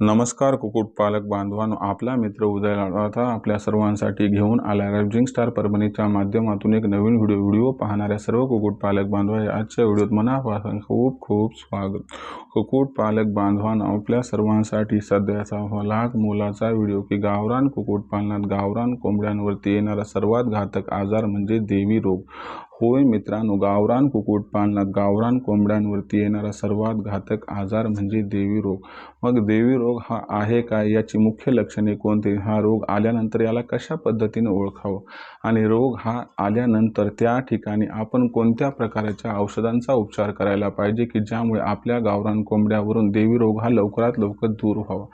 नमस्कार कुक्कुटपालक बांधवांनो. आपला मित्र उदय आता आपल्या सर्वांसाठी घेऊन आला रायजिंग स्टार परभणीच्या माध्यमातून एक नवीन व्हिडिओ व्हिडिओ पाहणाऱ्या सर्व कुक्कुटपालक बांधव आजच्या व्हिडिओत मनापासून खूप खूप स्वागत. कुक्कुटपालक बांधवांना आपल्या सर्वांसाठी सध्याचा लाख मोलाचा व्हिडिओ की गावरान कुक्कुटपालनात गावरान कोंबड्यांवरती येणारा सर्वात घातक आजार म्हणजे देवी रोग. होय मित्रांनो गावरान कुक्कुटपालनात गावरान कोंबड्यांवरती येणारा सर्वात घातक आजार म्हणजे देवी रोग. मग देवी रोग हा आहे काय याची मुख्य लक्षणे कोणती? हा रोग आल्यानंतर याला कशा पद्धतीने ओळखावं? आणि रोग हा आल्यानंतर त्या ठिकाणी आपण कोणत्या प्रकारच्या औषधांचा उपचार करायला पाहिजे की ज्यामुळे आपल्या गावरान कोंबड्यावरून देवी रोग हा लवकरात लवकर दूर व्हावा?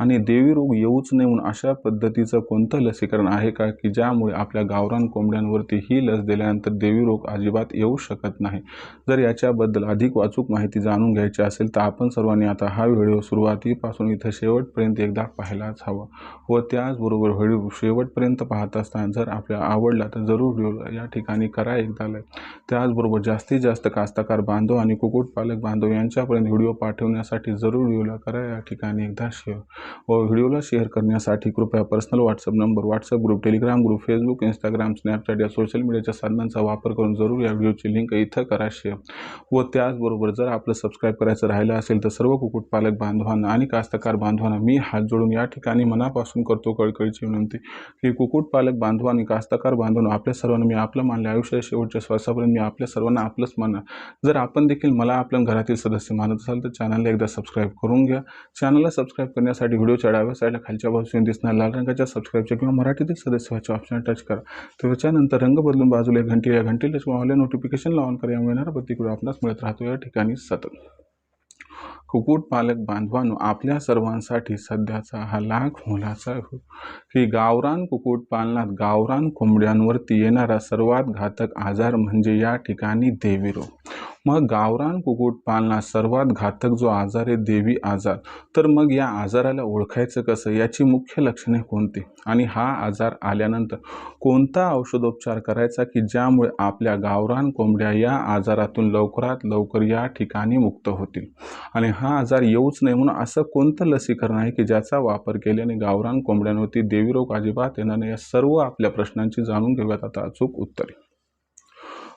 आणि देवी रोग येऊच नये म्हणून अशा पद्धतीचं कोणतं लसीकरण आहे का की ज्यामुळे आपल्या गावरान कोंबड्यांवरती ही लस दिल्यानंतर देवी रोग अजिबात येऊ शकत नाही. जर याच्याबद्दल अधिक वाचूक माहिती जाणून घ्यायची असेल तर आपण सर्वांनी आता हा व्हिडिओ सुरुवातीपासून इथं शेवटपर्यंत एकदा पाहायलाच हवा व त्याचबरोबर व्हिडिओ शेवटपर्यंत पाहत असताना जर आपल्याला आवडला तर जरूर व्हिडिओ या ठिकाणी करा एकदा लाईक त्याचबरोबर जास्तीत जास्त कास्तकार बांधव आणि कुक्कुटपालक बांधव यांच्यापर्यंत व्हिडिओ पाठवण्यासाठी जरूर व्हिडिओला करा या ठिकाणी एकदा शेअर व व्हिडिओला शेअर करण्यासाठी कृपया personal WhatsApp number WhatsApp group Telegram group Facebook Instagram Snapchat या सोशल मीडियाच्या साधनांचा वापर करून जरूर या व्हिडिओची लिंक इथं करा शेअर व त्याचबरोबर जर आपलं सबस्क्राईब करायचं राहिलं असेल तर सर्व कुक्कुटपालक बांधवांना आणि कास्तकार बांधवांना मी हात जोडून या ठिकाणी मनापासून करतो कळकळीची विनंती की कुक्कुटपालक बांधवांनी कास्तकार बांधवांना आपल्या सर्वांना मी आपलं मानलं आयुष्याच्या शेवटच्या श्वासापर्यंत मी आपल्या सर्वांना आपलंच मानणार जर आपण देखील मला आपल्या घरातील सदस्य मानत असाल तर चॅनलला एकदा सबस्क्राईब करून घ्या. चॅनलला सबस्क्राईब करण्यासाठी व्हिडिओच्या डाव्या साईडला खालच्या बाजूने दिसणार लाल रंगाच्या सबस्क्राईबच्या किंवा मराठीतील सदस्य व्हायच्या ऑप्शन टच करा. त्याच्यानंतर रंग बदलून बाजूला एक घंटी या घंटीला त्याच्यामुळे ऑनलाईन नोटिफिकेशन ऑन करा मिळणार येणारा प्रतिक्रिया आपणास मिळत राहतो. या ठिकाणी सतत. कुक्कुटपालक बांधवांनो आपल्या सर्वांसाठी सध्याचा हा लाख मोलाचा की गावरान कुक्कुटपालनात गावरान कोंबड्यांवरती येणारा सर्वात घातक आजार म्हणजे या ठिकाणी देवी रोग मग गावरान कुक्कुटपालनात सर्वात घातक जो आजार आहे देवी आजार. तर मग या आजाराला ओळखायचं कसं? याची मुख्य लक्षणे कोणती? आणि हा आजार आल्यानंतर कोणता औषधोपचार करायचा की ज्यामुळे आपल्या गावरान कोंबड्या या आजारातून लवकरात लवकर या ठिकाणी मुक्त होतील? आणि हा आजार येऊच नये म्हणून असं कोणतं लसीकरण आहे की ज्याचा वापर केल्याने गावरान कोंबड्यांवरती देवीरोग अजिबात येणार नाही? या सर्व आपल्या प्रश्नांची जाणून घेऊयात. आता अचूक उत्तरे.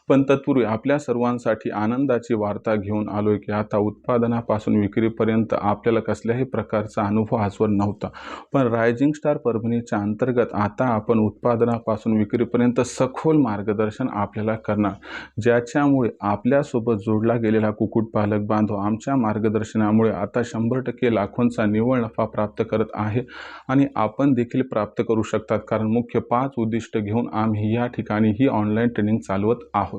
पण तत्पूर्वी आपल्या सर्वांसाठी आनंदाची वार्ता घेऊन आलोय की आता उत्पादनापासून विक्रीपर्यंत आपल्याला कसल्याही प्रकारचा अनुभव आजवर नव्हता. पण रायझिंग स्टार परभणीच्या अंतर्गत आता आपण उत्पादनापासून विक्रीपर्यंत सखोल मार्गदर्शन आपल्याला करणार ज्याच्यामुळे आपल्यासोबत जोडला गेलेला कुक्कुटपालक बांधव आमच्या मार्गदर्शनामुळे आता शंभर टक्के लाखोंचा निव्वळ नफा प्राप्त करत आहे आणि आपण देखील प्राप्त करू शकतात. कारण मुख्य पाच उद्दिष्ट घेऊन आम्ही या ठिकाणी ही ऑनलाईन ट्रेनिंग चालवत आहोत.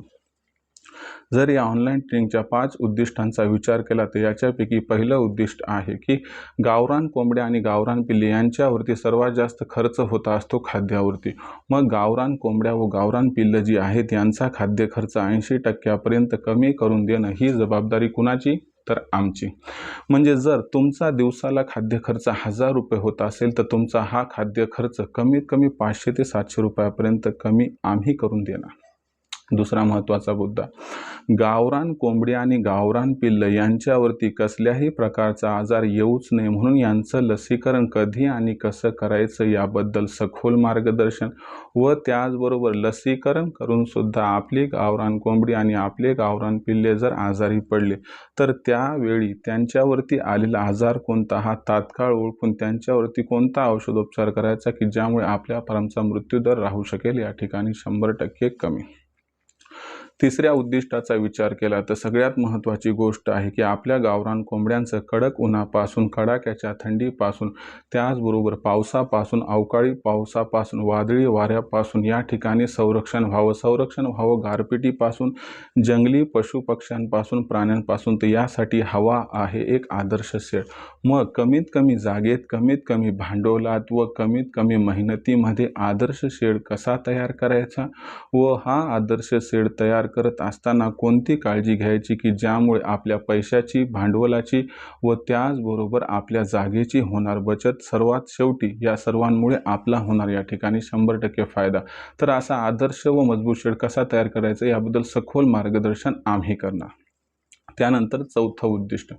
जर या ऑनलाईन ट्रेनिंगच्या पाच उद्दिष्टांचा विचार केला तर याच्यापैकी पहिलं उद्दिष्ट आहे की गावरान कोंबड्या आणि गावरान पिल्ले यांच्यावरती सर्वात जास्त खर्च होता असतो खाद्यावरती. मग गावरान कोंबड्या व गावरान पिल्लं जी आहेत यांचा खाद्य खर्च ऐंशी टक्क्यापर्यंत कमी करून देणं ही जबाबदारी कुणाची? तर आमची. म्हणजे जर तुमचा दिवसाला खाद्य खर्च हजार रुपये होत असेल तर तुमचा हा खाद्य खर्च कमीत कमी पाचशे ते सातशे रुपयापर्यंत कमी आम्ही करून देणार. दुसरा महत्त्वाचा मुद्दा. गावरान कोंबडी आणि गावरान पिल्ल यांच्यावरती कसल्याही प्रकारचा आजार येऊच नये म्हणून यांचं लसीकरण कधी आणि कसं करायचं याबद्दल सखोल मार्गदर्शन व त्याचबरोबर लसीकरण करून सुद्धा आपली गावरान कोंबडी आणि आपले गावरान पिल्ले जर आजारी पडले तर त्यावेळी त्यांच्यावरती आलेला आजार कोणता? हा तात्काळ ओळखून त्यांच्यावरती कोणता औषधोपचार करायचा की ज्यामुळे आपल्या परमचा मृत्यूदर राहू शकेल? या ठिकाणी शंभर टक्के कमी. तिसऱ्या उद्दिष्टाचा विचार केला तर सगळ्यात महत्त्वाची गोष्ट आहे की आपल्या गावरान कोंबड्यांचं कडक उन्हापासून कडाक्याच्या थंडीपासून त्याचबरोबर पावसापासून अवकाळी पावसापासून वादळी वाऱ्यापासून या ठिकाणी संरक्षण व्हावं. संरक्षण व्हावं गारपिटीपासून जंगली पशुपक्ष्यांपासून प्राण्यांपासून तर यासाठी हवा आहे एक आदर्श शेळ मग कमीत कमी जागेत कमीत कमी भांडवलात व कमीत कमी मेहनतीमध्ये आदर्श शेड कसा तयार करायचा? व हा आदर्श शेड तयार करत असताना कोणती काळजी घ्यायची की ज्यामुळे आपल्या पैशाची भांडवलाची व त्याचबरोबर आपल्या जागेची होणार बचत सर्वात शेवटी या सर्वांमुळे आपला होणार या ठिकाणी शंभर टक्के फायदा. तर असा आदर्श व मजबूत शेड कसा तयार करायचा याबद्दल सखोल मार्गदर्शन आम्ही करणार. त्यानंतर चौथं उद्दिष्ट.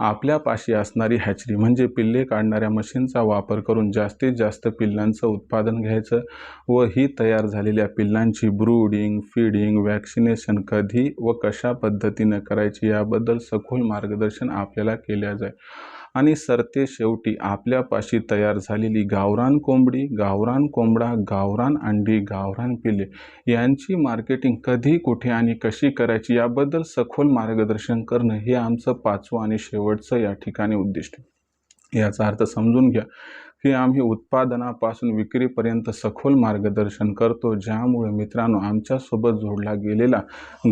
आपल्यापाशी असणारी हॅचरी म्हणजे पिल्ले काढणाऱ्या मशीनचा वापर करून जास्तीत जास्त पिल्लांचं उत्पादन घ्यायचं व ही तयार झालेल्या पिल्लांची ब्रूडिंग फीडिंग वॅक्सिनेशन कधी व कशा पद्धतीनं करायची याबद्दल सखोल मार्गदर्शन आपल्याला केल्या जाईल आणि सरते शेवटी आपल्यापाशी तयार झालेली गावरान कोंबडी गावरान कोंबडा गावरान अंडी गावरान पिले यांची मार्केटिंग कधी कुठे आणि कशी करायची याबद्दल सखोल मार्गदर्शन करणं हे आमचं पाचवं आणि शेवटचं या ठिकाणी उद्दिष्ट. याचा अर्थ समजून घ्या. हे आम्ही उत्पादनापासून विक्रीपर्यंत सखोल मार्गदर्शन करतो ज्यामुळे मित्रांनो आमच्यासोबत जोडला गेलेला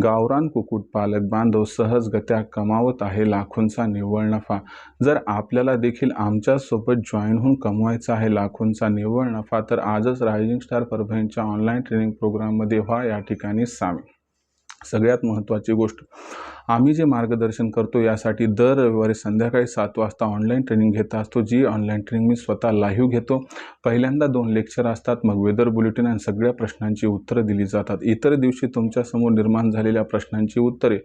गावरान कुक्कुटपालक बांधव सहजगत्या कमावत आहे लाखोंचा निव्वळ नफा. जर आपल्याला देखील आमच्यासोबत जॉईन होऊन कमवायचा आहे लाखोंचा निव्वळ नफा तर आजच रायझिंग स्टार परभणीच्या ऑनलाईन ट्रेनिंग प्रोग्राममध्ये व्हा या ठिकाणी सामील. सगळ्यात महत्त्वाची गोष्ट आम्ही जे मार्गदर्शन करतो यासाठी दर रविवारी संध्याकाळी सात वाजता ऑनलाईन ट्रेनिंग घेत असतो जी ऑनलाईन ट्रेनिंग मी स्वतः लाईव्ह घेतो. पहिल्यांदा दोन लेक्चर असतात मग वेदर बुलेटिन आणि सगळ्या प्रश्नांची उत्तरं दिली जातात. इतर दिवशी तुमच्यासमोर निर्माण झालेल्या प्रश्नांची उत्तरे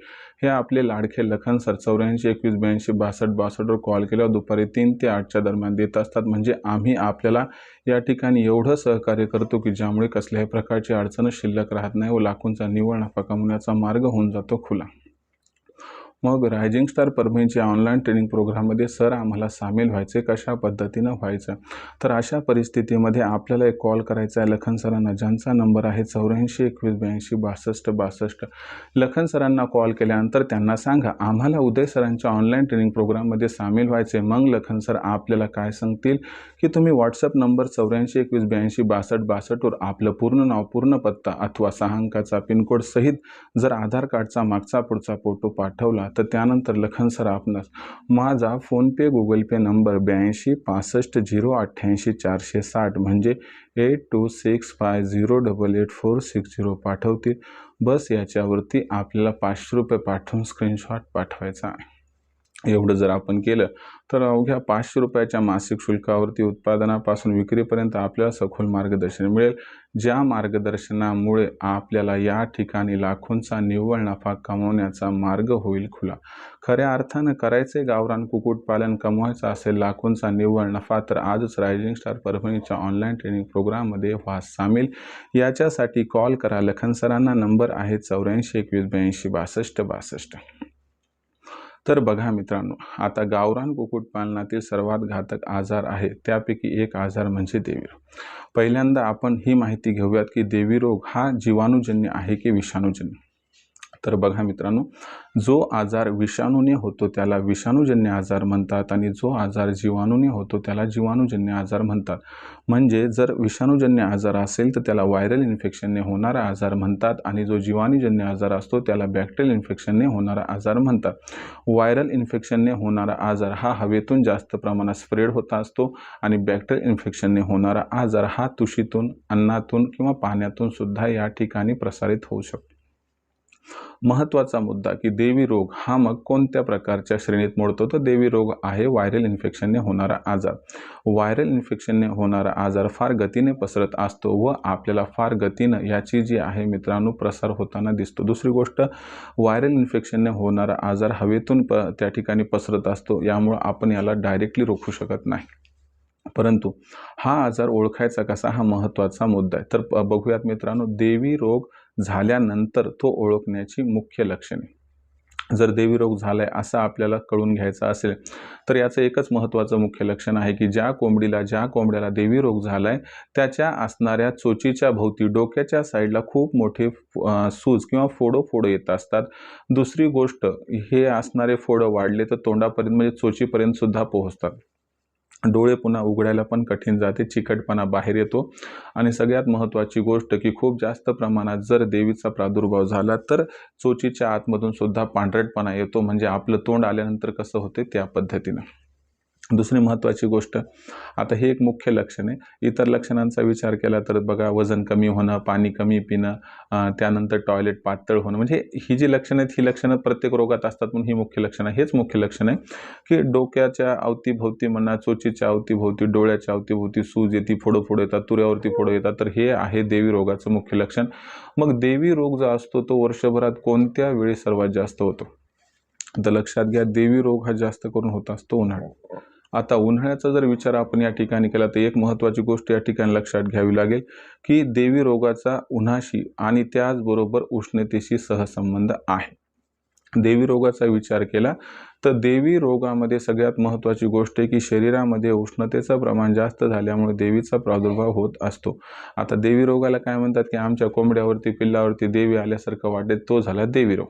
हे आपले लाडखे लखन सर चौऱ्याऐंशी एकवीस ब्याऐंशी बासष्ट बासष्टवर कॉल केल्यावर दुपारी तीन ते आठच्या दरम्यान देत असतात. म्हणजे आम्ही आपल्याला या ठिकाणी एवढं सहकार्य करतो की ज्यामुळे कसल्याही प्रकारची अडचण शिल्लक राहत नाही व लाखोंचा निव्वळ नफा कमवण्याचा मार्ग होऊन जातो खुला. मग रायझिंग स्टार परभणीच्या ऑनलाईन ट्रेनिंग प्रोग्राममध्ये सर आम्हाला सामील व्हायचे कशा पद्धतीनं व्हायचं? तर अशा परिस्थितीमध्ये आपल्याला एक कॉल करायचा आहे. लखन सरांना ज्यांचा नंबर आहे चौऱ्याऐंशी एकवीस ब्याऐंशी बासष्ट बासष्ट. लखन सरांना कॉल केल्यानंतर त्यांना सांगा आम्हाला उदय सरांच्या ऑनलाईन ट्रेनिंग प्रोग्राममध्ये सामील व्हायचे. मग लखन सर आपल्याला काय सांगतील? की तुम्ही व्हॉट्सअप नंबर चौऱ्याऐंशी एकवीस ब्याऐंशी बासष्ट बासष्टवर आपलं पूर्ण नाव पूर्ण पत्ता अथवा सहा अंकाचा पिनकोड सहित जर आधार कार्डचा मागचा पुढचा फोटो पाठवला तर त्यानंतर लखन सर आपणास माझा फोनपे गुगल पे नंबर ब्याऐंशी पासष्ट झिरो अठ्ठ्याऐंशी चारशे साठ म्हणजे eight two six five zero double eight four six zero पाठवतील. बस याच्यावरती आपल्याला पाचशे रुपये पाठवून स्क्रीनशॉट पाठवायचा आहे. एवढं जर आपण केलं तर अवघ्या पाचशे रुपयाच्या मासिक शुल्कावरती उत्पादनापासून विक्रीपर्यंत आपल्याला सखोल मार्गदर्शन मिळेल. ज्या मार्गदर्शनामुळे आपल्याला या ठिकाणी लाखोंचा निव्वळ नफा कमवण्याचा मार्ग होईल खुला. खऱ्या अर्थानं करायचे गावरान कुक्कुटपालन कमवायचं असेल लाखोंचा निव्वळ नफा तर आजच रायझिंग स्टार परभणीच्या ऑनलाईन ट्रेनिंग प्रोग्राममध्ये व्हा सामील. याच्यासाठी कॉल करा लखन सरांना. नंबर आहे चौऱ्याऐंशी एकवीस ब्याऐंशी बासष्ट बासष्ट. तर बघा मित्रांनो आता गावरान कुक्कुटपालनातील सर्वात घातक आजार आहे त्यापैकी एक आजार म्हणजे देवीरोग पहिल्यांदा आपण ही माहिती घेऊयात की देवीरोग हा जीवाणूजन्य आहे की विषाणूजन्य? तर बघा मित्रांनो जो आजार विषाणूने होतो त्याला विषाणूजन्य आजार म्हणतात आणि जो आजार जीवाणूने होतो त्याला जीवाणूजन्य आजार म्हणतात. म्हणजे जर विषाणूजन्य आजार असेल तर त्याला व्हायरल इन्फेक्शनने होणारा आजार म्हणतात आणि जो जीवाणूजन्य आजार असतो त्याला बॅक्टेरियल इन्फेक्शनने होणारा आजार म्हणतात. व्हायरल इन्फेक्शनने होणारा आजार हा हवेतून जास्त प्रमाणात स्प्रेड होता असतो आणि बॅक्टेरियल इन्फेक्शनने होणारा आजार हा तुशीतून अन्नातून किंवा पाण्यातून सुद्धा या ठिकाणी प्रसारित होऊ शकतो. महत्त्वाचा मुद्दा की देवी रोग हा मग कोणत्या प्रकारच्या श्रेणीत मोडतो? तर देवी रोग आहे व्हायरल इन्फेक्शनने होणारा आजार. व्हायरल इन्फेक्शनने होणारा आजार फार गतीने पसरत असतो व आपल्याला फार गतीनं याची जी आहे मित्रांनो प्रसार होताना दिसतो. दुसरी गोष्ट व्हायरल इन्फेक्शनने होणारा आजार हवेतून प त्या ठिकाणी पसरत असतो यामुळं आपण याला डायरेक्टली रोखू शकत नाही. परंतु हा आजार ओळखायचा कसा हा महत्त्वाचा मुद्दा आहे. तर बघूयात मित्रांनो देवी रोग झाल्यानंतर तो ओळखण्याची मुख्य लक्षणे. जर देवी रोग झालाय असं आपल्याला कळून घ्यायचं असेल तर याचं एकच महत्त्वाचं मुख्य लक्षण आहे की ज्या कोंबडीला ज्या कोंबड्याला देवी रोग झालाय त्याच्या असणाऱ्या चोचीच्या भोवती डोक्याच्या साईडला खूप मोठे सूज किंवा फोडो फोडो येत असतात. दुसरी गोष्ट हे असणारे फोडं वाढले तर तोंडापर्यंत म्हणजे चोचीपर्यंत सुद्धा पोहोचतात. डोळे पुन्हा उघडायला पण कठीण जाते चिकटपणा बाहेर येतो. आणि सगळ्यात महत्त्वाची गोष्ट की खूप जास्त प्रमाणात जर देवीचा प्रादुर्भाव झाला तर चोचीच्या आतमधून सुद्धा पांढरटपणा येतो. म्हणजे आपलं तोंड आल्यानंतर कसं होते त्या पद्धतीनं. दुसरी महत्त्वाची गोष्ट आता हे एक मुख्य लक्षण आहे. इतर लक्षणांचा विचार केला तर बघा वजन कमी होणं पाणी कमी पिणं त्यानंतर टॉयलेट पातळ होणं म्हणजे ही जी लक्षणं आहेत ही लक्षणं प्रत्येक रोगात असतात म्हणून ही मुख्य लक्षणं हेच मुख्य लक्षण आहे की डोक्याच्या अवतीभोवती म्हणा चोचीच्या अवतीभोवती डोळ्याच्या अवतीभोवती सूज येते फोडो फोडो येतात तुऱ्यावरती फोडो येतात तर हे आहे देवी रोगाचं मुख्य लक्षण. मग देवी रोग जो असतो तो वर्षभरात कोणत्या वेळी सर्वात जास्त होतो? तर लक्षात घ्या देवी रोग हा जास्त करून होत असतो उन्हाळ्यात. आता उन्हाळ्याचा जर विचार आपण या ठिकाणी केला तर एक महत्त्वाची गोष्ट या ठिकाणी लक्षात घ्यावी लागेल की देवी रोगाचा उन्हाशी आणि त्याचबरोबर उष्णतेशी सहसंबंध आहे. देवी रोगाचा विचार केला तर देवी रोगामध्ये सगळ्यात महत्त्वाची गोष्ट आहे की शरीरामध्ये उष्णतेचं प्रमाण जास्त झाल्यामुळे देवीचा प्रादुर्भाव होत असतो. आता देवी रोगाला काय म्हणतात की आमच्या कोंबड्यावरती पिल्लावरती देवी आल्यासारखं वाटेल तो झाला देवी रोग.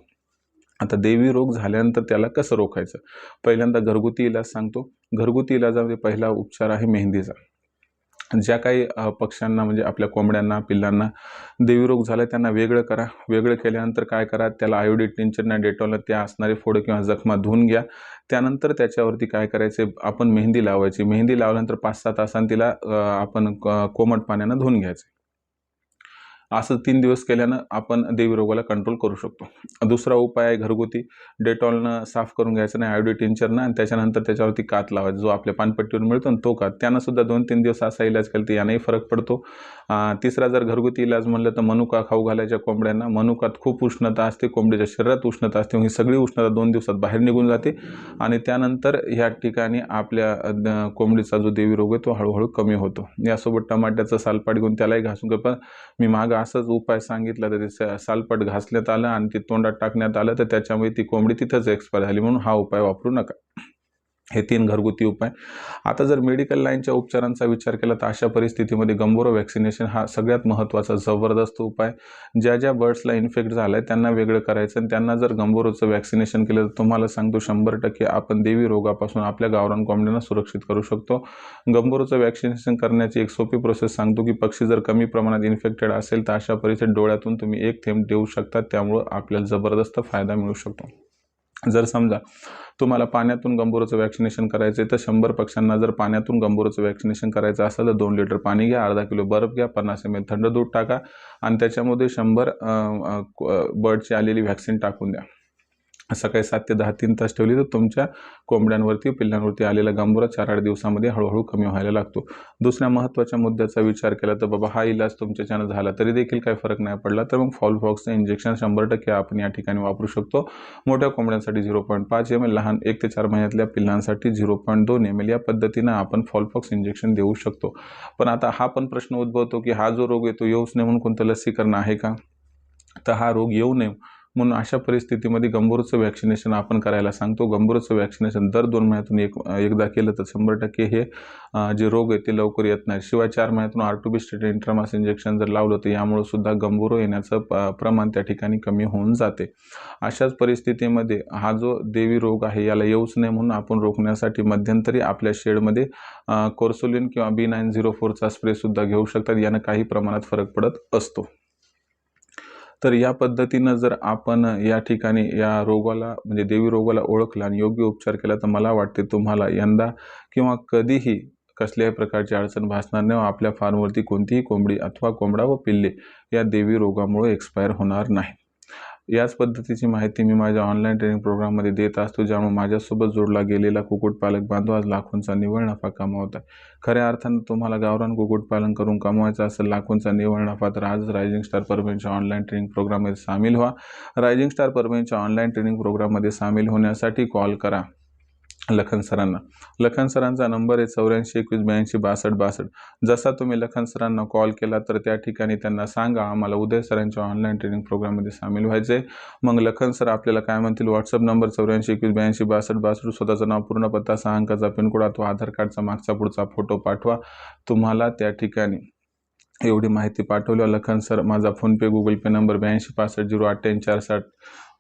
आता देवी रोग झाल्यानंतर त्याला कसं रोखायचं? पहिल्यांदा घरगुती इलाज सांगतो. घरगुती इलाजामध्ये पहिला उपचार आहे मेहंदीचा. ज्या काही पक्ष्यांना म्हणजे आपल्या कोंबड्यांना पिल्लांना देवी रोग झाला त्यांना वेगळं करा. वेगळं केल्यानंतर काय करा? त्याला आयोडिट टिंचरना डेटॉलनं त्या असणारे फोड किंवा जखमा धुवून घ्या. त्यानंतर त्याच्यावरती काय करायचे? आपण मेहंदी लावायची. मेहंदी लावल्यानंतर पाच सहा तासांनी तिला आपण कोमट पाण्यानं धुवून घ्यायचे. असं तीन दिवस केल्यानं आपण देवी रोगाला कंट्रोल करू शकतो. दुसरा उपाय आहे घरगुती. डेटॉलनं साफ करून घ्यायचं नाही आयोडी टिंचरनं आणि त्याच्यानंतर त्याच्यावरती कात लावायचा जो आपल्या पानपट्टीवर मिळतो ना तो कात. त्यांनासुद्धा दोन तीन दिवस असा इलाज केला तर यानेही फरक पडतो. तिसरा जर घरगुती इलाज म्हणलं तर मनुका खाऊ घालायच्या कोंबड्यांना. मनुकात खूप उष्णता असते कोंबडीच्या शरीरात उष्णता असते ही सगळी उष्णता दोन दिवसात बाहेर निघून जाते. आणि त्यानंतर ह्या ठिकाणी आपल्या कोंबडीचा जो देवी रोग आहे तो हळूहळू कमी होतो. यासोबत टमाट्याचं सालपाट घेऊन त्यालाही घासून पण मी मागं असंच उपाय सांगितला तर ते सालपट घासण्यात आलं आणि ते तोंडात टाकण्यात आलं तर त्याच्यामुळे ती कोंबडी तिथंच एक्सपायर झाली म्हणून हा उपाय वापरू नका. हे तीन घरगुती उपाय. आता जर मेडिकल लाईनच्या उपचारांचा विचार केला तर अशा परिस्थितीमध्ये गंभोरो वॅक्सिनेशन हा सगळ्यात महत्त्वाचा जबरदस्त उपाय. ज्या ज्या बर्ड्सला इन्फेक्ट झालं आहे त्यांना वेगळं करायचं आणि त्यांना जर गंभोरोचं वॅक्सिनेशन केलं तर तुम्हाला सांगतो शंभर टक्के आपण देवी रोगापासून आपल्या गावरान कोंबड्यांना सुरक्षित करू शकतो. गंभोरोचं वॅक्सिनेशन करण्याची एक सोपी प्रोसेस सांगतो की पक्षी जर कमी प्रमाणात इन्फेक्टेड असेल तर अशा परिस्थितीत डोळ्यातून तुम्ही एक थेंब देऊ शकता त्यामुळं आपल्याला जबरदस्त फायदा मिळू शकतो. जर समजा तुम्हाला पाण्यातून गंभोराचं वॅक्सिनेशन करायचं आहे तर शंभर पक्ष्यांना जर पाण्यातून गंभोराचं वॅक्सिनेशन करायचं असेल तर दोन लिटर पाणी घ्या अर्धा किलो बर्फ घ्या पन्नास एम एल थंड दूध टाका आणि त्याच्यामध्ये शंभर बर्डची आलेली व्हॅक्सिन टाकून द्या. सकाळी सात ते दहा तीन तास ठेवली तर तुमच्या कोंबड्यांवरती पिल्लांवरती आलेला गांबुरा चार आठ दिवसामध्ये हळूहळू कमी व्हायला लागतो. दुसऱ्या महत्त्वाच्या मुद्द्याचा विचार केला तर बाबा हा इलाज तुमच्याच्यानं झाला तरी देखील काही फरक नाही पडला तर मग फॉल फॉक्सचं इंजेक्शन शंभर टक्के आपण या ठिकाणी वापरू शकतो. मोठ्या कोंबड्यांसाठी झिरो पॉईंट पाच एम एल लहान एक ते चार महिन्यातल्या पिल्लांसाठी झिरो पॉईंट दोन एम एल या पद्धतीनं आपण फॉलफॉक्स इंजेक्शन देऊ शकतो. पण आता हा पण प्रश्न उद्भवतो की हा जो रोग येतो येऊच नये म्हणून कोणतं लसीकरण आहे का? तर हा रोग येऊ नये म्हणून अशा परिस्थितीमध्ये गंभूरचं वॅक्सिनेशन आपण करायला सांगतो. गंभूरचं वॅक्सिनेशन दर दोन महिन्यातून एक एकदा केलं तर शंभर टक्के हे जे रोग आहे ते लवकर येत नाही. शिवाय चार महिन्यातून R two B state intramuscular injection जर लावलं तर यामुळे सुद्धा गंभूर येण्याचं प्रमाण त्या ठिकाणी कमी होऊन जाते. अशाच परिस्थितीमध्ये हा जो देवी रोग आहे याला येऊच नये म्हणून आपण रोखण्यासाठी मध्यंतरी आपल्या शेडमध्ये कोर्सोलिन किंवा बी नाईन झिरो फोरचा स्प्रेसुद्धा घेऊ शकतात. यानं काही प्रमाणात फरक पडत असतो. तर या पद्धतीनं जर आपण या ठिकाणी या रोगाला म्हणजे देवी रोगाला ओळखला आणि योग्य उपचार केला तर मला वाटते तुम्हाला यंदा किंवा कधीही कसल्याही प्रकारची अडचण भासणार नाही. आपल्या फार्मवरती कोणतीही कोंबडी अथवा कोंबडा व पिल्ले या देवी रोगामुळे एक्सपायर होणार नाही. याच पद्धतीची माहिती मी माझ्या ऑनलाईन ट्रेनिंग प्रोग्राममध्ये देत असतो ज्यामुळे माझ्यासोबत जोडला गेलेला कुक्कुटपालक बांधव आज लाखोंचा निव्वळ नफा कमावत आहे. खऱ्या अर्थानं तुम्हाला गावरान कुक्कुटपालन करून कमवायचं असेल लाखोंचा निव्वळ नफा तर आज रायझिंग स्टार परभणीच्या ऑनलाईन ट्रेनिंग प्रोग्राममध्ये सामील व्हा. रायझिंग स्टार परभणीच्या ऑनलाईन ट्रेनिंग प्रोग्राममध्ये सामील होण्यासाठी कॉल करा. लखन सरांना. लखन सरांचा नंबर आहे चौऱ्याऐंशी एकवीस ब्याऐंशी बासष्ट बासष्ट. जसा तुम्ही लखन सरांना कॉल केला तर त्या ठिकाणी त्यांना सांगा आम्हाला उदय सरांच्या ऑनलाईन ट्रेनिंग प्रोग्राममध्ये सामील व्हायचे मग लखन सर आपल्याला काय म्हणतील? व्हॉट्सअप नंबर चौऱ्याऐंशी एकवीस ब्याऐंशी बासष्ट बासष्ट स्वतःचं नाव पूर्ण पत्ता सहा अंकाचा पिनकोड अथवा आधार कार्डचा मागचा पुढचा फोटो पाठवा. तुम्हाला त्या ठिकाणी एवढी माहिती पाठवल्या लखन सर माझा फोनपे गुगल पे नंबर ब्याऐंशी पासष्ट झिरो अठ्ठ्याऐंशी चार साठ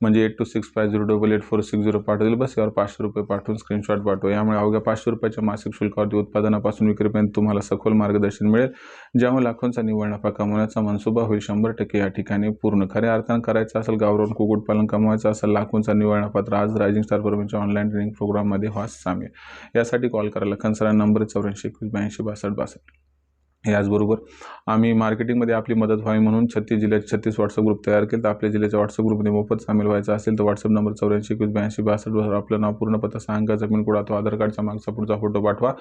म्हणजे eight two six five zero double eight four six zero पाठवतील. बस यावर पाचशे रुपये पाठवून स्क्रीनशॉट पाठवा. यामुळे अवघ्या पाचशे रुपयाच्या मासिक शुल्कावरती उत्पादनापासून विक्रीपर्यंत तुम्हाला सखोल मार्गदर्शन मिळेल ज्यामुळे लाखोंचा निव्वळ नफा कमवण्याचा मनसुबा होईल. शंभर टक्के या ठिकाणी पूर्ण खऱ्या अर्थानं करायचं असेल गावरान कुक्कुटपालन कमवायचं असेल लाखोंचा निव्वळ नफा तर आज रायझिंग स्टार परमेंटच्या ऑनलाईन ट्रेनिंग प्रोग्राममध्ये व्हा सामील यासाठी कॉल करा. लखन सरा नंबर चौऱ्याऐंशी एकवीस ब्याऐंशी बासष्ट बासष्ट. याचबरोबर आम्ही मार्केटिंगमध्ये आपली मदत व्हावी म्हणून छत्तीस जिल्ह्यात छत्तीस व्हॉट्सअप ग्रुप तयार केले. तर आपल्या जिल्ह्याच्या व्हॉट्सअप ग्रुपमध्ये मोफत सामील व्हायचं असेल तर व्हॉट्सअप नंबर चौऱ्याऐंशी एकवीस ब्याऐंशी बासष्टवर आपलं नाव पूर्ण पत्ता सांगा. जमीन कोड अथवा आधार कार्डचा मागचा पुढचा फोटो पाठवा.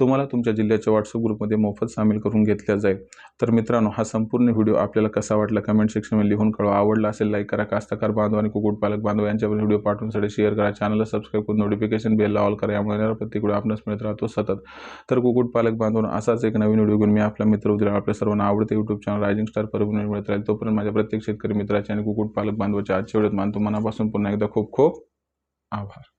तुम्हाला तुमच्या जिल्ह्याच्या व्हॉट्सअप ग्रुपमध्ये मोफत सामील करून घेतल्या जाईल. तर मित्रांनो हा संपूर्ण व्हिडिओ आपल्याला कसा वाटला कमेंट सेक्शनमध्ये लिहून कळवा. आवडला असेल लाईक करा. कास्तकार बांधव आणि कुक्कुटपालक बांधव यांच्यावर व्हिडिओ पाठवून शेअर करा. चॅनलला सबस्क्राईब करून नोटिफिकेशन बेलला ऑल करा. यामुळे येणारा प्रत्येक आपणास मिळत राहतो सतत. तर कुक्कुटपालक बांधवून असाच एक नवीन व्हिडिओ घेऊन मी आपला मित्र उद्या आपल्या सर्वांना आवडते YouTube channel rising star Parbhani मिळत राहील. तोपर्यंत माझ्या प्रत्येक शेतकरी मित्राचे आणि कुक्कुटपालक बांधवाच्या आजच्या वेळेत मानतो. मनापासून पुन्हा एकदा खूप खूप आभार.